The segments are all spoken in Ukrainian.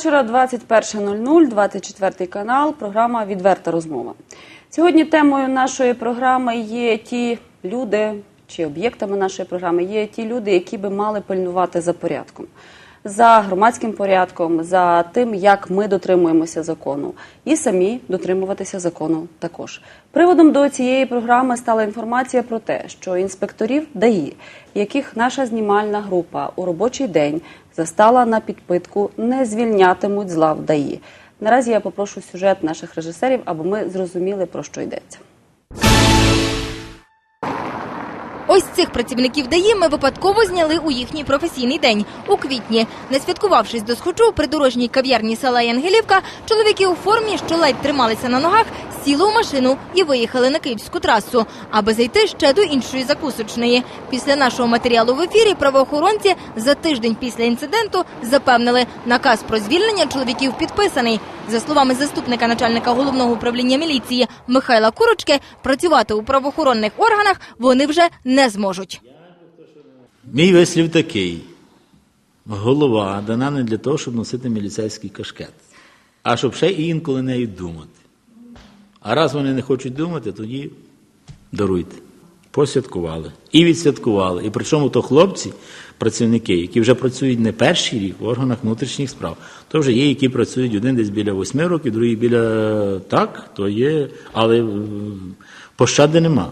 Вечора, 21.00, 24 канал, програма Відверта розмова. Сьогодні темою нашої програми є ті люди, чи об'єктами нашої програми є ті люди, які би мали пильнувати за порядком, за громадським порядком, за тим, як ми дотримуємося закону, і самі дотримуватися закону також. Приводом до цієї програми стала інформація про те, що інспекторів ДАІ, яких наша знімальна група у робочий день застала на підпитку, не звільнятимуть з лав ДАІ. Наразі я попрошу сюжет наших режисерів, аби ми зрозуміли про що йдеться. Ось цих працівників ДАІ ми випадково зняли у їхній професійний день у квітні. Не святкувавшись до схочу у придорожній кав'ярні села Янгелівка, чоловіки у формі, що ледь трималися на ногах, сіли у машину і виїхали на київську трасу, аби зайти ще до іншої закусочної. Після нашого матеріалу в ефірі правоохоронці за тиждень після інциденту запевнили, наказ про звільнення чоловіків підписаний. За словами заступника начальника головного управління міліції Михайла Курочки, працювати у правоохоронних органах вони вже не зможуть. Мій вислів такий: голова дана не для того, щоб носити міліцейський кашкет, а щоб ще і інколи нею думати. А раз вони не хочуть думати, тоді даруйте. Посвяткували і відсвяткували. І причому то хлопці, працівники, які вже працюють не перший рік в органах внутрішніх справ, то вже є, які працюють один десь біля восьми років, другий біля так, то є, але пощади нема.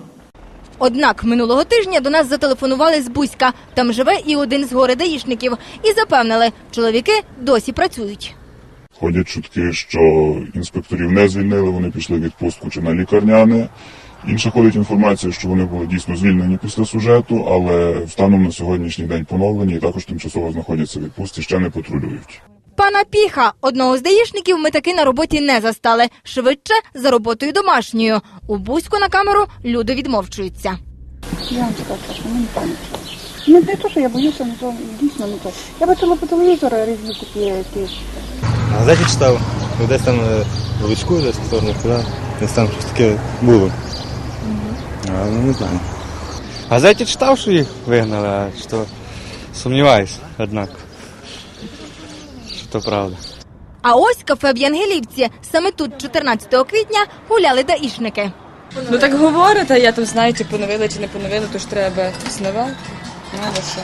Однак минулого тижня до нас зателефонували з Бузька. Там живе і один з гори даїшників. І запевнили, чоловіки досі працюють. Ходять чутки, що інспекторів не звільнили, вони пішли в відпустку чи на лікарняне. Інша ходить інформація, що вони були дійсно звільнені після сюжету, але станом на сьогоднішній день поновлені і також тимчасово знаходяться в відпустці, ще не патрулюють. Пана Піха, одного з даїшників, ми таки на роботі не застали. Швидше за роботою домашньою. У Бузьку на камеру люди відмовчуються. Я вам скажу, що ми не пам'ятаю. Не те, що я боюся, не то дійсно не то. Я бачила по телевізору різні такі ті. Газеті читав, ну, десь там е, в Луцьку, десь в сторону туди, десь там щось таке було. А, ну не знаю. Газеті читав, що їх вигнали, а що сумніваюсь, однак. То правда. А ось кафе в Янгелівці. Саме тут, 14 квітня, гуляли даїшники. Ну так говорять, а я там знаю, чи поновили, чи не поновили, то ж треба пізнавати. Ну, що?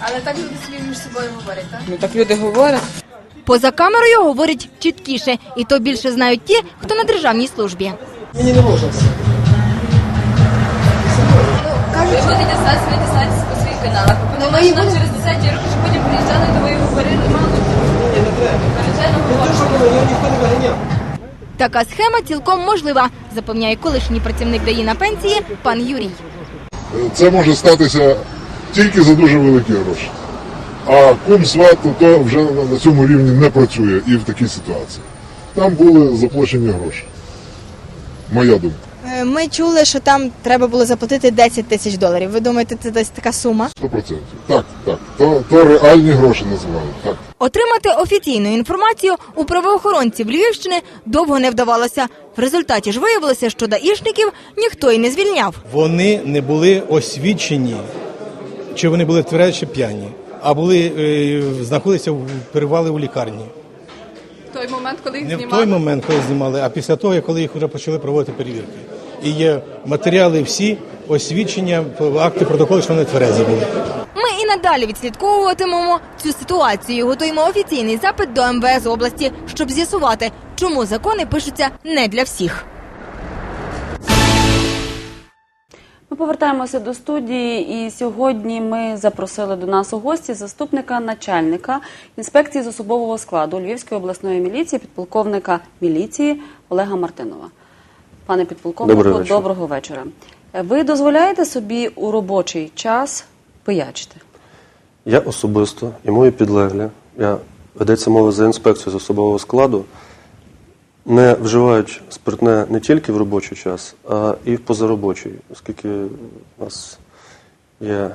Але так люди собі між собою говорять, так? Ну так люди говорять. Поза камерою говорять чіткіше, і то більше знають ті, хто на державній службі. Мені Ви будете зараз витисатися по своїх каналах. Ну, нам через 10 років, що потім приїжджали, то ви говорили мало. Така схема цілком можлива, запевняє колишній працівник ДАІ на пенсії пан Юрій. Це може статися тільки за дуже великі гроші. А кум сват то вже на цьому рівні не працює і в такій ситуації. Там були заплачені гроші. Моя думка. Е, Ми чули, що там треба було заплатити 10 тисяч доларів. Ви думаєте, це десь така сума? 100%. Так, так. То, то реальні гроші називають. Так. Отримати офіційну інформацію у правоохоронців Львівщини довго не вдавалося. В результаті ж виявилося, що даїшників ніхто й не звільняв. Вони не були освічені, чи вони були тверезі чи п'яні, а були е, знаходилися в перевали у лікарні. В той момент, коли їх Не в той момент, коли знімали, а після того, коли їх вже почали проводити перевірки. І є матеріали всі, освідчення, акти, протоколи, що вони тверезі були. Ми і надалі відслідковуватимемо цю ситуацію. Готуємо офіційний запит до МВС області, щоб з'ясувати, чому закони пишуться не для всіх. Ми повертаємося до студії, і сьогодні ми запросили до нас у гості заступника начальника інспекції з особового складу Львівської обласної міліції, підполковника міліції Олега Мартинова. Пане підполковнику, Добрий вечір. доброго вечора. Ви дозволяєте собі у робочий час пиячити? Я особисто і мої підлеглі, я ведеться мова за інспекцію з особового складу, не вживають спиртне не тільки в робочий час, а і в позаробочий, оскільки у нас є е,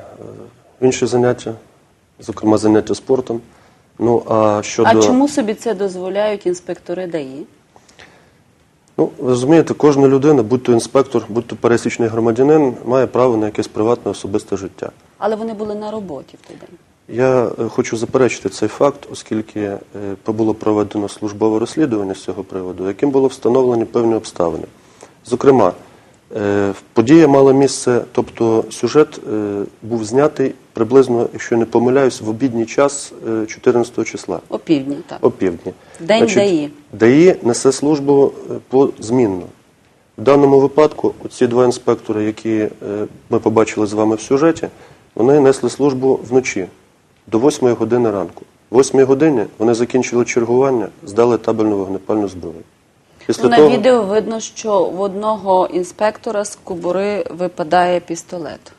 інші заняття, зокрема заняття спортом. Ну а щодо А чому собі це дозволяють інспектори ДАІ? Ну ви розумієте, кожна людина, будь то інспектор, будь то пересічний громадянин, має право на якесь приватне особисте життя. Але вони були на роботі в той день. Я е, хочу заперечити цей факт, оскільки е, було проведено службове розслідування з цього приводу, яким було встановлені певні обставини. Зокрема, е, подія мала місце, тобто сюжет е, був знятий приблизно, якщо не помиляюсь, в обідній час е, 14 числа. О півдні, так. Опівдні. День ДАІ. ДАІ несе службу е, позмінно. В даному випадку ці два інспектори, які е, ми побачили з вами в сюжеті, вони несли службу вночі до 8 години ранку. В 8 годині вони закінчили чергування, здали табельну вогнепальну зброю. Після Ну, на того, відео видно, що в одного інспектора з кобури випадає пістолет.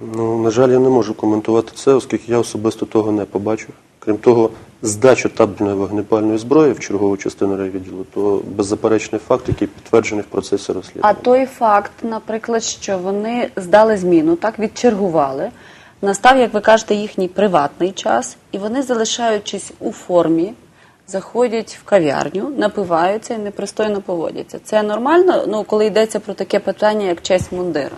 Ну, на жаль, я не можу коментувати це, оскільки я особисто того не побачив. Крім того, здача табельної вогнепальної зброї в чергову частину райвідділу, то беззаперечний факт, який підтверджений в процесі А той факт, наприклад, що вони здали зміну, так відчергували. Настав, як ви кажете, їхній приватний час, і вони, залишаючись у формі, заходять в кав'ярню, напиваються і непристойно поводяться. Це нормально, ну коли йдеться про таке питання, як честь мундира.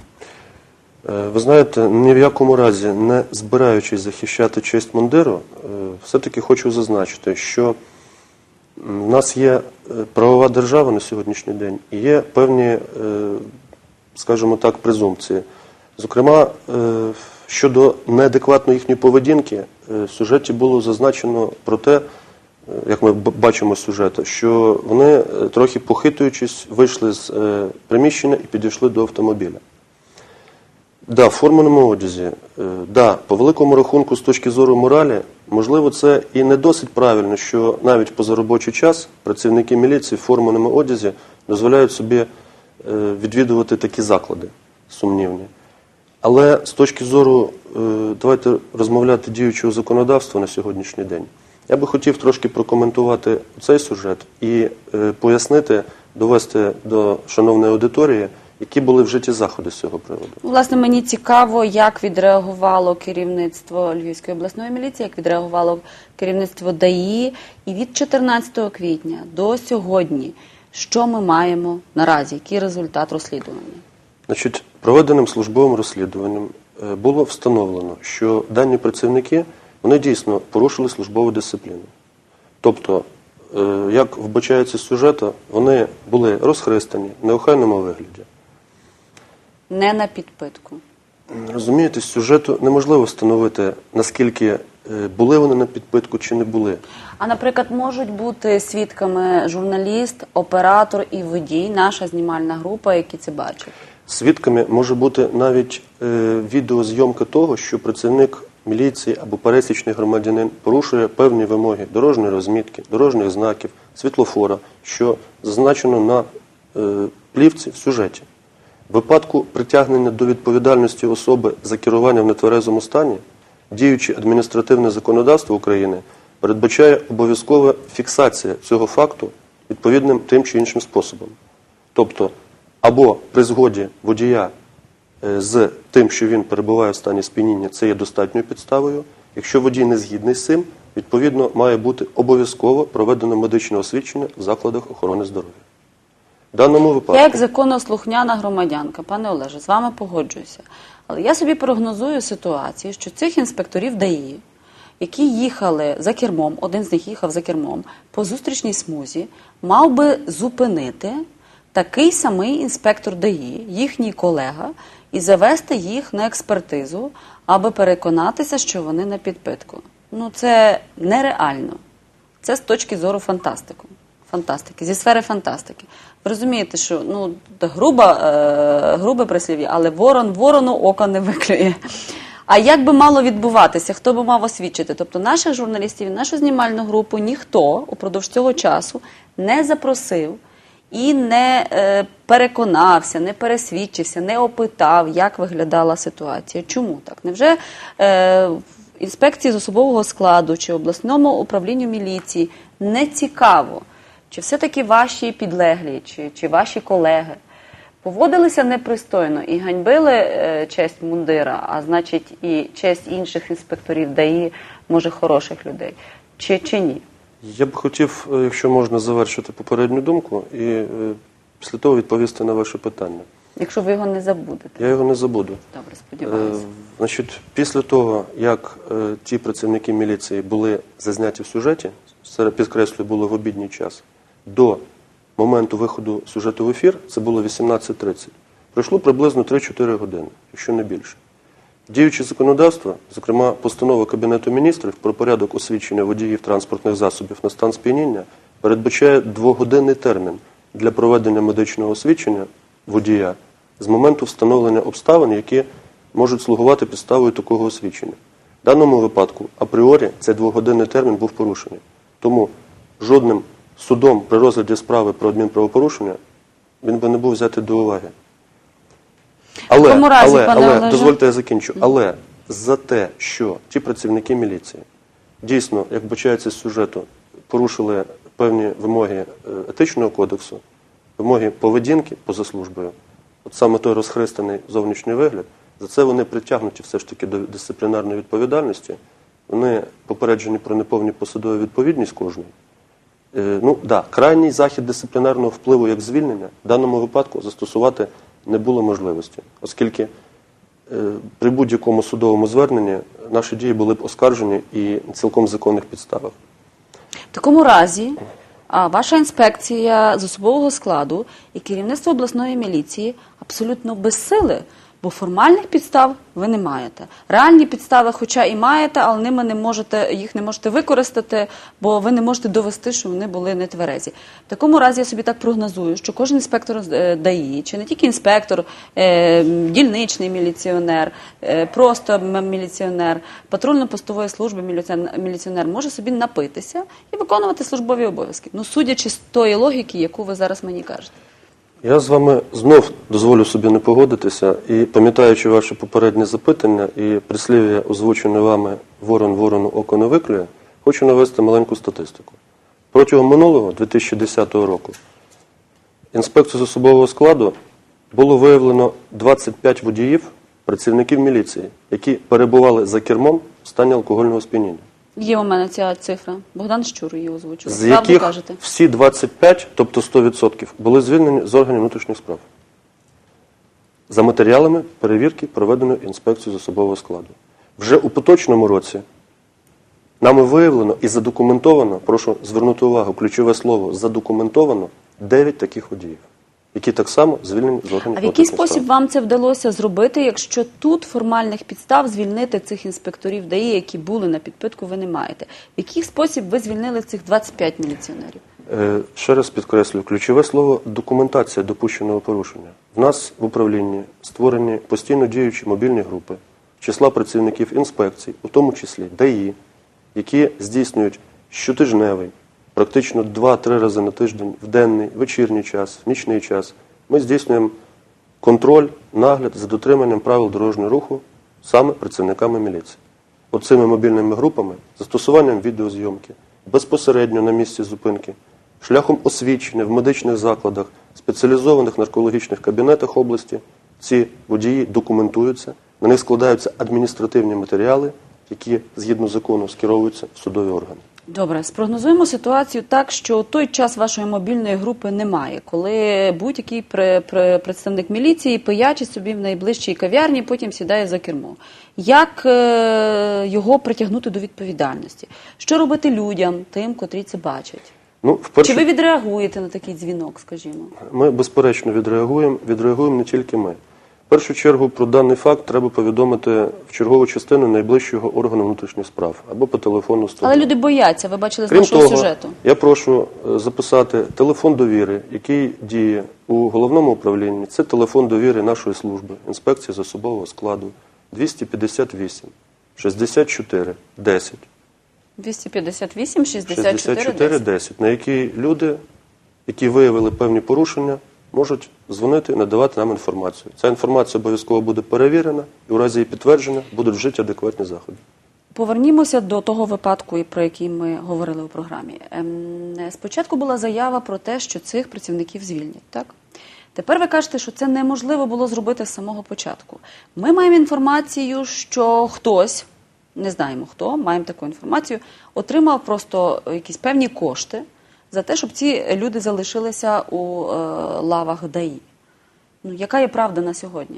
Е, Ви знаєте, ні в якому разі не збираючись захищати честь мундиру, е, все-таки хочу зазначити, що в нас є е, правова держава на сьогоднішній день і є певні, скажімо так, презумпції. Зокрема, щодо неадекватної їхньої поведінки, в сюжеті було зазначено про те, як ми бачимо з сюжету, що вони, трохи похитуючись, вийшли з приміщення і підійшли до автомобіля. Да, в форменому одязі. Е, Да, по великому рахунку, з точки зору моралі, можливо, це і не досить правильно, що навіть позаробочий час працівники міліції в форменому одязі дозволяють собі е, відвідувати такі заклади сумнівні. Але з точки зору, е, давайте розмовляти діючого законодавства на сьогоднішній день, я би хотів трошки прокоментувати цей сюжет і е, пояснити, довести до шановної аудиторії, які були вжиті заходи з цього приводу. Власне, мені цікаво, як відреагувало керівництво Львівської обласної міліції, як відреагувало керівництво ДАІ. І від 14 квітня до сьогодні, що ми маємо наразі, який результат розслідування? Значить, проведеним службовим розслідуванням е, було встановлено, що дані працівники вони дійсно порушили службову дисципліну. Тобто, е, як вбачається з сюжету, вони були розхристані в неохайному вигляді. Не на підпитку. Розумієте, з сюжету неможливо встановити, наскільки е, були вони на підпитку чи не були. А, наприклад, можуть бути свідками журналіст, оператор і водій, наша знімальна група, які це бачать. Свідками може бути навіть е, відеозйомка того, що працівник міліції або пересічний громадянин порушує певні вимоги дорожньої розмітки, дорожніх знаків, світлофора, що зазначено на е, плівці в сюжеті. Випадку притягнення до відповідальності особи за керування в нетверезому стані, діюче адміністративне законодавство України передбачає обов'язкова фіксація цього факту відповідним тим чи іншим способом. Тобто, або при згоді водія е, з тим, що він перебуває в стані сп'яніння, це є достатньою підставою. Якщо водій не згідний з цим, відповідно має бути обов'язково проведено медичне освідчення в закладах охорони здоров'я. Даному випадку Я як законослухняна громадянка, пане Олеже, з вами погоджуюся. Але я собі прогнозую ситуацію, що цих інспекторів ДАІ, які їхали за кермом, один з них їхав за кермом, по зустрічній смузі, мав би зупинити такий самий інспектор ДАІ, їхній колега, і завести їх на експертизу, аби переконатися, що вони на підпитку. Ну це нереально. Це з точки зору фантастику. Фантастики, зі сфери фантастики. Ви розумієте, що ну груба, е, грубе прислів'я, але ворон ворону ока не виклює. А як би мало відбуватися? Хто би мав освідчити? Тобто наших журналістів, нашу знімальну групу ніхто упродовж цього часу не запросив і не е, переконався, не пересвідчився, не опитав, як виглядала ситуація. Чому так? Невже е, інспекції з особового складу чи обласному управлінню міліції не цікаво, чи все-таки ваші підлеглі, чи, чи ваші колеги поводилися непристойно і ганьбили е, честь мундира, а значить і честь інших інспекторів ДАІ, може, хороших людей, чи, чи ні? Я б хотів, е, якщо можна, завершити попередню думку і е, після того відповісти на ваше питання. якщо ви його не забудете. Я його не забуду. Добре, Е, сподіваюся. Значить, після того, як е, ті працівники міліції були зазняті в сюжеті, серед підкреслюю, було в обідній час, до моменту виходу сюжету в ефір, це було 18.30. Пройшло приблизно 3-4 години, якщо не більше. Діюче законодавство, зокрема постанова Кабінету міністрів про порядок освідчення водіїв транспортних засобів на стан сп'яніння, передбачає двогодинний термін для проведення медичного освідчення водія з моменту встановлення обставин, які можуть слугувати підставою такого освідчення. В даному випадку апріорі цей двогодинний термін був порушений. Тому жодним судом при розгляді справи про адмінправопорушення він би не був взятий до уваги. Але, разі, але, пане але Олеже? дозвольте я закінчу. Але за те, що ті працівники міліції дійсно, як бачається з сюжету, порушили певні вимоги е, етичного кодексу, вимоги поведінки поза службою, от саме той розхристаний зовнішній вигляд, за це вони притягнуті все ж таки до дисциплінарної відповідальності. Вони попереджені про неповні посадові відповідність кожної. Е, Ну да, крайній захід дисциплінарного впливу як звільнення в даному випадку застосувати не було можливості, оскільки е, при будь-якому судовому зверненні наші дії були б оскаржені і цілком законних підставах. В такому разі ваша інспекція з особового складу і керівництво обласної міліції абсолютно безсили, бо формальних підстав ви не маєте. Реальні підстави, хоча і маєте, але ними не можете, їх не можете використати, бо ви не можете довести, що вони були нетверезі. В такому разі я собі так прогнозую, що кожен інспектор е, ДАІ, чи не тільки інспектор, е, дільничний міліціонер, е, просто міліціонер, патрульно-постової служби міліціонер може собі напитися і виконувати службові обов'язки. Ну, судячи з тої логіки, яку ви зараз мені кажете. Я з вами знов дозволю собі не погодитися і пам'ятаючи ваше попереднє запитання і прислів'я, озвучене вами ворон ворону око не виклює, хочу навести маленьку статистику. Протягом минулого 2010 року інспекцію з особового складу було виявлено 25 водіїв, працівників міліції, які перебували за кермом в стані алкогольного сп'яніння. Є у мене ця цифра. Богдан Щур її озвучував. з Правду яких кажете. всі 25, тобто 100%, були звільнені з органів внутрішніх справ. За матеріалами перевірки, проведеної інспекцією з особового складу. Вже у поточному році нами виявлено і задокументовано, прошу звернути увагу, ключове слово, задокументовано 9 таких водіїв, які так само звільнені з органів А в який справ. спосіб вам це вдалося зробити, якщо тут формальних підстав звільнити цих інспекторів ДАІ, які були на підпитку, ви не маєте? В який спосіб ви звільнили цих 25 міліціонерів? Е, Ще раз підкреслюю, ключове слово документація допущеного порушення. В нас в управлінні створені постійно діючі мобільні групи, числа працівників інспекцій, у тому числі ДАІ, які здійснюють щотижневий, практично 2-3 рази на тиждень, в денний, вечірній час, нічний час. Ми здійснюємо контроль, нагляд за дотриманням правил дорожнього руху саме працівниками міліції. Оцими мобільними групами, застосуванням відеозйомки, безпосередньо на місці зупинки, шляхом освідчення в медичних закладах, спеціалізованих наркологічних кабінетах області, ці водії документуються, на них складаються адміністративні матеріали, які згідно закону скеровуються в судові органи. Добре, спрогнозуємо ситуацію так, що той час вашої мобільної групи немає, коли будь-який представник міліції пиячить собі в найближчій кав'ярні, потім сідає за кермо. Як е, його притягнути до відповідальності? Що робити людям, тим, котрі це бачать? Ну, вперше... Чи ви відреагуєте на такий дзвінок, скажімо? Ми безперечно відреагуємо. Відреагуємо не тільки ми. В першу чергу про даний факт треба повідомити в чергову частину найближчого органу внутрішніх справ або по телефону 102. Але люди бояться, ви бачили з Крім нашого того, сюжету. я прошу е, записати телефон довіри, який діє у головному управлінні. Це телефон довіри нашої служби, інспекції з особового складу 258 64 10. 258 64 64 10. 10, на який люди, які виявили певні порушення, можуть дзвонити і надавати нам інформацію. Ця інформація обов'язково буде перевірена, і у разі її підтвердження будуть вжиті адекватні заходи. Повернімося до того випадку, про який ми говорили у програмі. Ем, Спочатку була заява про те, що цих працівників звільнять, так? Тепер ви кажете, що це неможливо було зробити з самого початку. Ми маємо інформацію, що хтось, не знаємо хто, маємо таку інформацію, отримав просто якісь певні кошти за те, щоб ці люди залишилися у е, лавах ДАІ. Ну, яка є правда на сьогодні?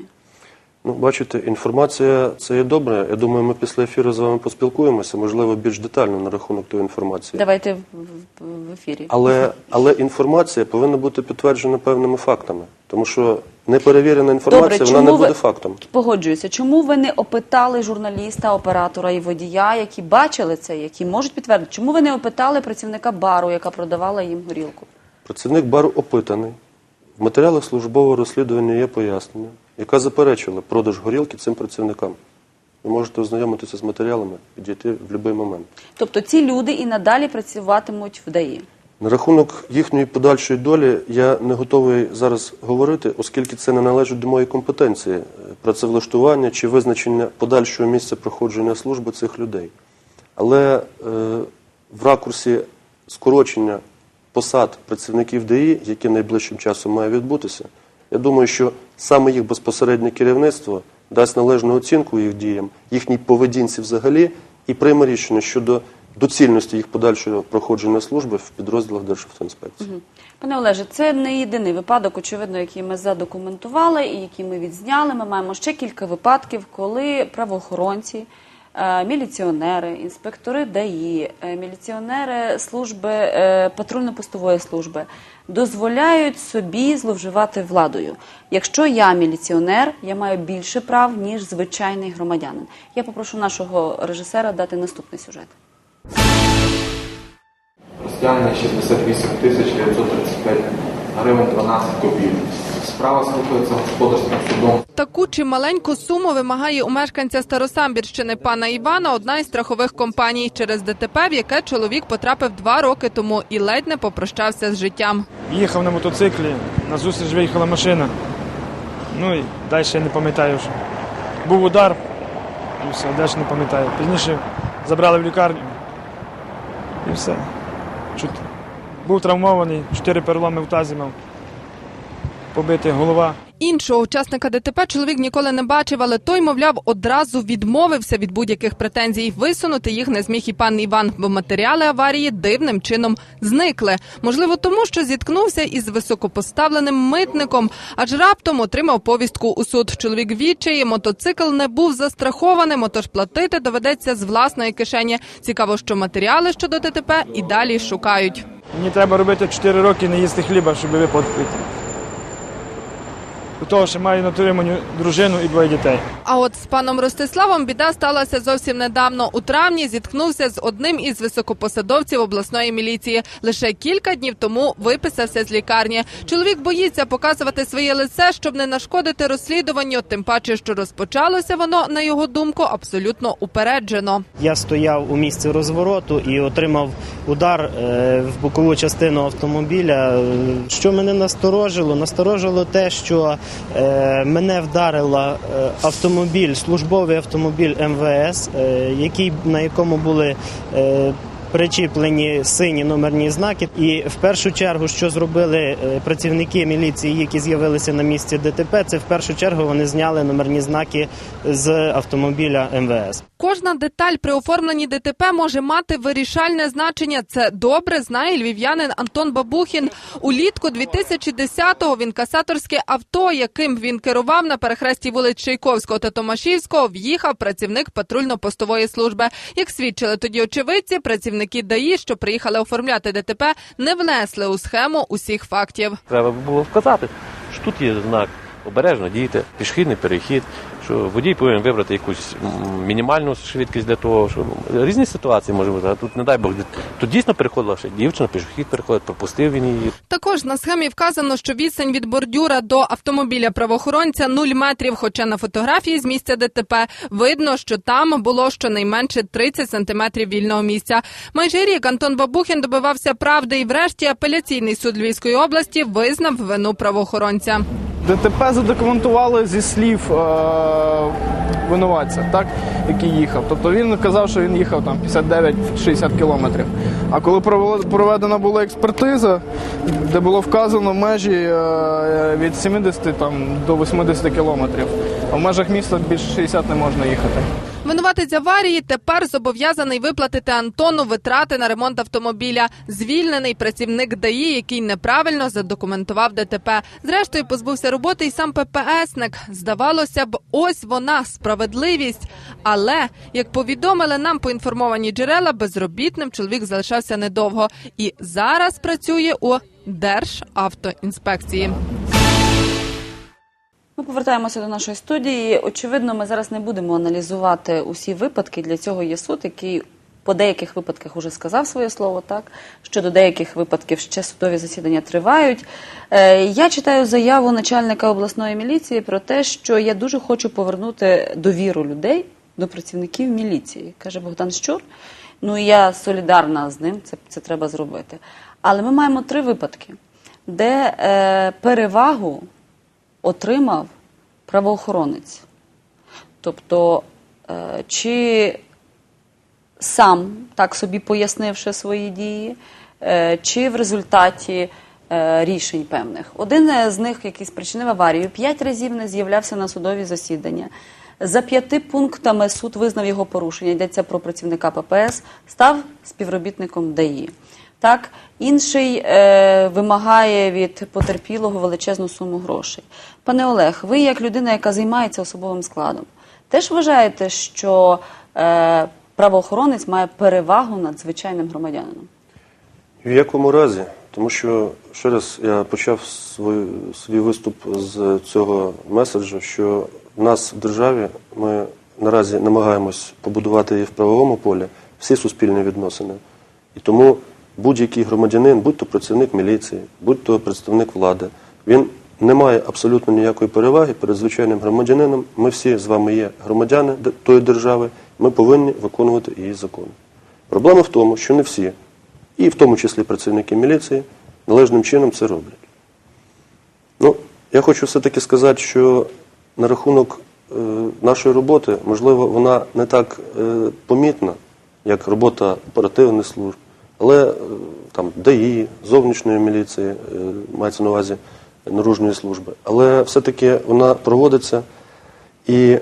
Ну, бачите, інформація це є добре. Я думаю, ми після ефіру з вами поспілкуємося, можливо, більш детально на рахунок тої інформації. Давайте в, в, в ефірі. Але, але інформація повинна бути підтверджена певними фактами, тому що неперевірена інформація Добре, вона не буде ви- фактом. Погоджуюся. Чому ви не опитали журналіста, оператора і водія, які бачили це, які можуть підтвердити? Чому ви не опитали працівника бару, яка продавала їм горілку? Працівник бару опитаний. В матеріалах службового розслідування є пояснення, яка заперечила продаж горілки цим працівникам. Ви можете ознайомитися з матеріалами, підійти в будь-який момент. Тобто ці люди і надалі працюватимуть в ДАІ. На рахунок їхньої подальшої долі я не готовий зараз говорити, оскільки це не належить до моєї компетенції е, працевлаштування чи визначення подальшого місця проходження служби цих людей. Але е, в ракурсі скорочення посад працівників ДІ, яке найближчим часом має відбутися, я думаю, що саме їх безпосереднє керівництво дасть належну оцінку їх діям, їхній поведінці взагалі, і прийме рішення щодо доцільності їх подальшого проходження служби в підрозділах Державтоінспекції. Пане Олеже, це не єдиний випадок, очевидно, який ми задокументували і який ми відзняли. Ми маємо ще кілька випадків, коли правоохоронці, е, міліціонери, інспектори ДАІ, е, міліціонери служби е, патрульно-постової служби дозволяють собі зловживати владою. Якщо я міліціонер, я маю більше прав ніж звичайний громадянин. Я попрошу нашого режисера дати наступний сюжет. Розтягнення 68 тисяч 935 гривень 12 копійок. Справа слухається господарським судом. Таку чималеньку суму вимагає у мешканця Старосамбірщини пана Івана одна із страхових компаній через ДТП, в яке чоловік потрапив два роки тому і ледь не попрощався з життям. Їхав на мотоциклі, на зустріч виїхала машина. Ну і далі я не пам'ятаю. Що. Був удар, і все, далі не пам'ятаю. Пізніше забрали в лікарню. І все. Чут. Був травмований, чотири переломи в тазі мав. Побита голова. Іншого учасника ДТП чоловік ніколи не бачив, але той, мовляв, одразу відмовився від будь-яких претензій. Висунути їх не зміг і пан Іван, бо матеріали аварії дивним чином зникли. Можливо, тому що зіткнувся із високопоставленим митником, аж раптом отримав повістку у суд. Чоловік відчає, мотоцикл не був застрахованим, отож платити доведеться з власної кишені. Цікаво, що матеріали щодо ДТП і далі шукають. Мені треба робити 4 роки не їсти хліба, щоб виплатити. До того, що маю на утриманню дружину і двоє дітей. А от з паном Ростиславом біда сталася зовсім недавно. У травні зіткнувся з одним із високопосадовців обласної міліції. Лише кілька днів тому виписався з лікарні. Чоловік боїться показувати своє лице, щоб не нашкодити розслідуванню. Тим паче, що розпочалося воно, на його думку, абсолютно упереджено. Я стояв у місці розвороту і отримав удар е, в бокову частину автомобіля. Що мене насторожило? Насторожило те, що мене вдарила е, автомобіль, службовий автомобіль МВС, е, який, на якому були е, причіплені сині номерні знаки. І в першу чергу, що зробили е, працівники міліції, які з'явилися на місці ДТП, це в першу чергу вони зняли номерні знаки з автомобіля МВС. Кожна деталь при оформленні ДТП може мати вирішальне значення. Це добре знає львів'янин Антон Бабухін. Улітку 2010-го він касаторське авто, яким він керував на перехресті вулиць Чайковського та Томашівського, в'їхав працівник патрульно-постової служби. Як свідчили тоді очевидці, працівники ДАІ, що приїхали оформляти ДТП, не внесли у схему усіх фактів. Треба було вказати, що тут є знак обережно дійте, пішохідний перехід, що водій повинен вибрати якусь мінімальну швидкість для того, що різні ситуації може бути. А тут не дай Бог, тут дійсно переходила ще дівчина, пішохід переходить, пропустив він її. Також на схемі вказано, що відстань від бордюра до автомобіля правоохоронця 0 метрів. Хоча на фотографії з місця ДТП видно, що там було щонайменше 30 сантиметрів вільного місця. Майже рік Антон Бабухін добивався правди, і врешті апеляційний суд Львівської області визнав вину правоохоронця. ДТП задокументували зі слів е, винуватця, так, який їхав. Тобто він казав, що він їхав там 59-60 кілометрів. А коли проведена була експертиза, де було вказано межі е, від 70 там, до 80 кілометрів, а в межах міста більше 60 не можна їхати. Винуватець аварії тепер зобов'язаний виплатити Антону витрати на ремонт автомобіля. Звільнений працівник ДАІ, який неправильно задокументував ДТП. Зрештою, позбувся роботи і сам ППСник. Здавалося б, ось вона справедливість. Але як повідомили нам поінформовані джерела, безробітним чоловік залишався недовго і зараз працює у Державтоінспекції. Ми повертаємося до нашої студії. Очевидно, ми зараз не будемо аналізувати усі випадки. Для цього є суд, який по деяких випадках уже сказав своє слово. Так щодо деяких випадків ще судові засідання тривають. Е, я читаю заяву начальника обласної міліції про те, що я дуже хочу повернути довіру людей до працівників міліції, каже Богдан Щур. Ну і я солідарна з ним. Це, це треба зробити. Але ми маємо три випадки, де е, перевагу отримав правоохоронець. Тобто, е, чи сам так собі пояснивши свої дії, е, чи в результаті е, рішень певних. Один з них, який спричинив аварію, п'ять разів не з'являвся на судові засідання. За п'яти пунктами суд визнав його порушення. Йдеться про працівника ППС, став співробітником ДАІ. Так, інший е, вимагає від потерпілого величезну суму грошей. Пане Олег, ви як людина, яка займається особовим складом, теж вважаєте, що е, правоохоронець має перевагу над звичайним громадянином? В якому разі? Тому що ще раз я почав свій, свій виступ з цього меседжу, що в нас в державі ми наразі намагаємось побудувати в правовому полі всі суспільні відносини. І тому будь-який громадянин, будь то працівник міліції, будь то представник влади, він не має абсолютно ніякої переваги перед звичайним громадянином. Ми всі з вами є громадяни тої держави, ми повинні виконувати її закони. Проблема в тому, що не всі, і в тому числі працівники міліції, належним чином це роблять. Ну, я хочу все-таки сказати, що на рахунок е, нашої роботи, можливо, вона не так е, помітна, як робота оперативних служб, але е, там ДАІ, зовнішньої міліції, е, мається на увазі наружної служби. Але все-таки вона проводиться і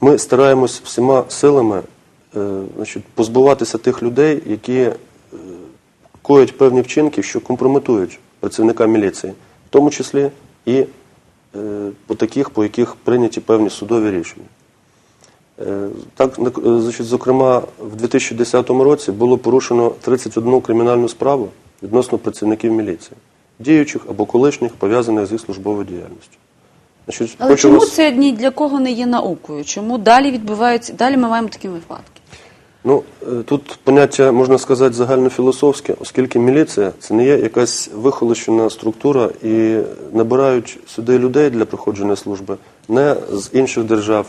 ми стараємось всіма силами е, значить, позбуватися тих людей, які коять певні вчинки, що компрометують працівника міліції, в тому числі і по таких, по яких прийняті певні судові рішення. Е, Так, е, значить, зокрема, в 2010 році було порушено 31 кримінальну справу відносно працівників міліції, діючих або колишніх, пов'язаних з їх службовою діяльністю. Значить, Але чому вас- це ні для кого не є наукою? Чому далі відбуваються, далі ми маємо такі випадки? Ну, е, тут поняття, можна сказати, загальнофілософське, оскільки міліція це не є якась вихолощена структура і набирають сюди людей для проходження служби не з інших держав.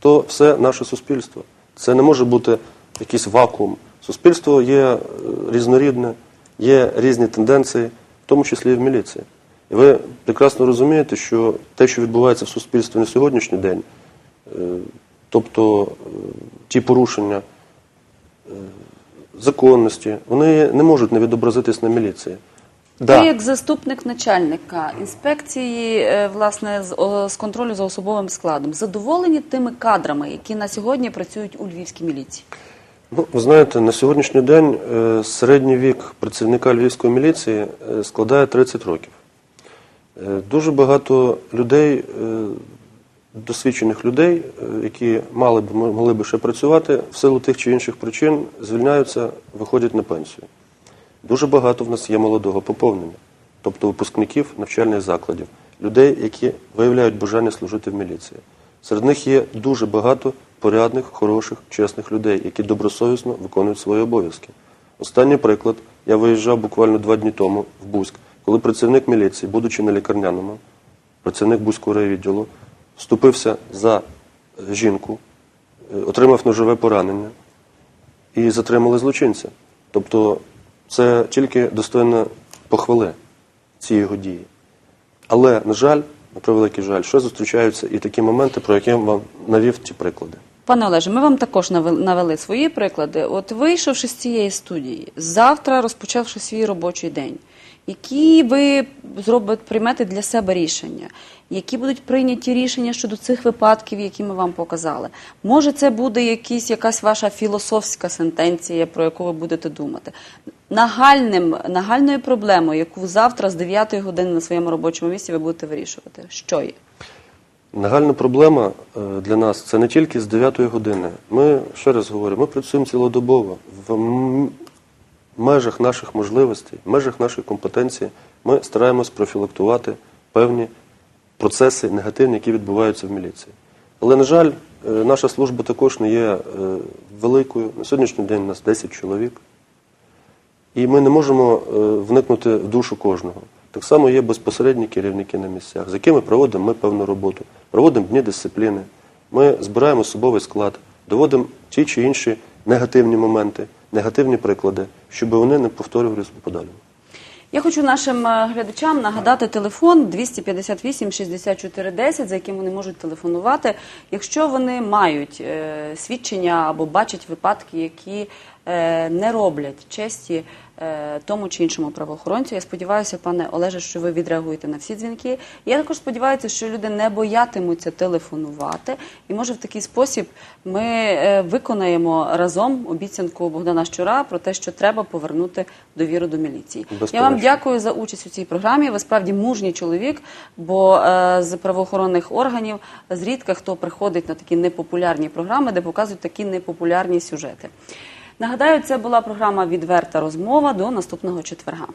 То все наше суспільство. Це не може бути якийсь вакуум. Суспільство є е, різнорідне, є різні тенденції, в тому числі і в міліції. І ви прекрасно розумієте, що те, що відбувається в суспільстві на сьогоднішній день, е, тобто е, ті порушення законності, вони не можуть не відобразитись на міліції. Ви як заступник начальника інспекції е, власне з, о, з контролю за особовим складом задоволені тими кадрами, які на сьогодні працюють у львівській міліції? Ну, ви знаєте, на сьогоднішній день е, середній вік працівника львівської міліції е, складає 30 років. Е, Дуже багато людей, е, досвідчених людей, е, які мали б могли б ще працювати, в силу тих чи інших причин звільняються, виходять на пенсію. Дуже багато в нас є молодого поповнення, тобто випускників навчальних закладів, людей, які виявляють бажання служити в міліції. Серед них є дуже багато порядних, хороших, чесних людей, які добросовісно виконують свої обов'язки. Останній приклад, я виїжджав буквально два дні тому в Бузьк, коли працівник міліції, будучи на лікарняному, працівник Бузького райвідділу, вступився за е, жінку, е, отримав ножове поранення і затримали злочинця. Тобто це тільки достойно похвали ці його дії. Але, на жаль, на превеликий жаль, що зустрічаються і такі моменти, про які вам навів ті приклади. Пане Олеже, ми вам також навели свої приклади. От вийшовши з цієї студії, завтра розпочавши свій робочий день, які ви зробите, приймете для себе рішення, які будуть прийняті рішення щодо цих випадків, які ми вам показали? Може, це буде якісь, якась ваша філософська сентенція, про яку ви будете думати? Нагальним, нагальною проблемою, яку завтра з 9 години на своєму робочому місці ви будете вирішувати, що є? Нагальна проблема е, для нас це не тільки з 9 години. Ми, ще раз говорю, ми працюємо цілодобово. В межах наших можливостей, в межах нашої компетенції ми стараємось профілактувати певні процеси негативні, які відбуваються в міліції. Але, на жаль, е, наша служба також не є е, великою. На сьогоднішній день у нас 10 чоловік. І ми не можемо е, вникнути в душу кожного. Так само є безпосередні керівники на місцях, з якими проводимо ми певну роботу, проводимо дні дисципліни, ми збираємо особовий склад, доводимо ті чи інші негативні моменти, негативні приклади, щоб вони не повторювалися у подальшому. Я хочу нашим е, глядачам нагадати телефон 258 64 10, за яким вони можуть телефонувати, якщо вони мають е, свідчення або бачать випадки, які не роблять честі е, тому чи іншому правоохоронцю. Я сподіваюся, пане Олеже, що ви відреагуєте на всі дзвінки. Я також сподіваюся, що люди не боятимуться телефонувати, і може в такий спосіб ми е, виконаємо разом обіцянку Богдана Щура про те, що треба повернути довіру до міліції. Я вам дякую за участь у цій програмі. Ви справді мужній чоловік, бо е, з правоохоронних органів зрідка хто приходить на такі непопулярні програми, де показують такі непопулярні сюжети. Нагадаю, це була програма Відверта розмова до наступного четверга.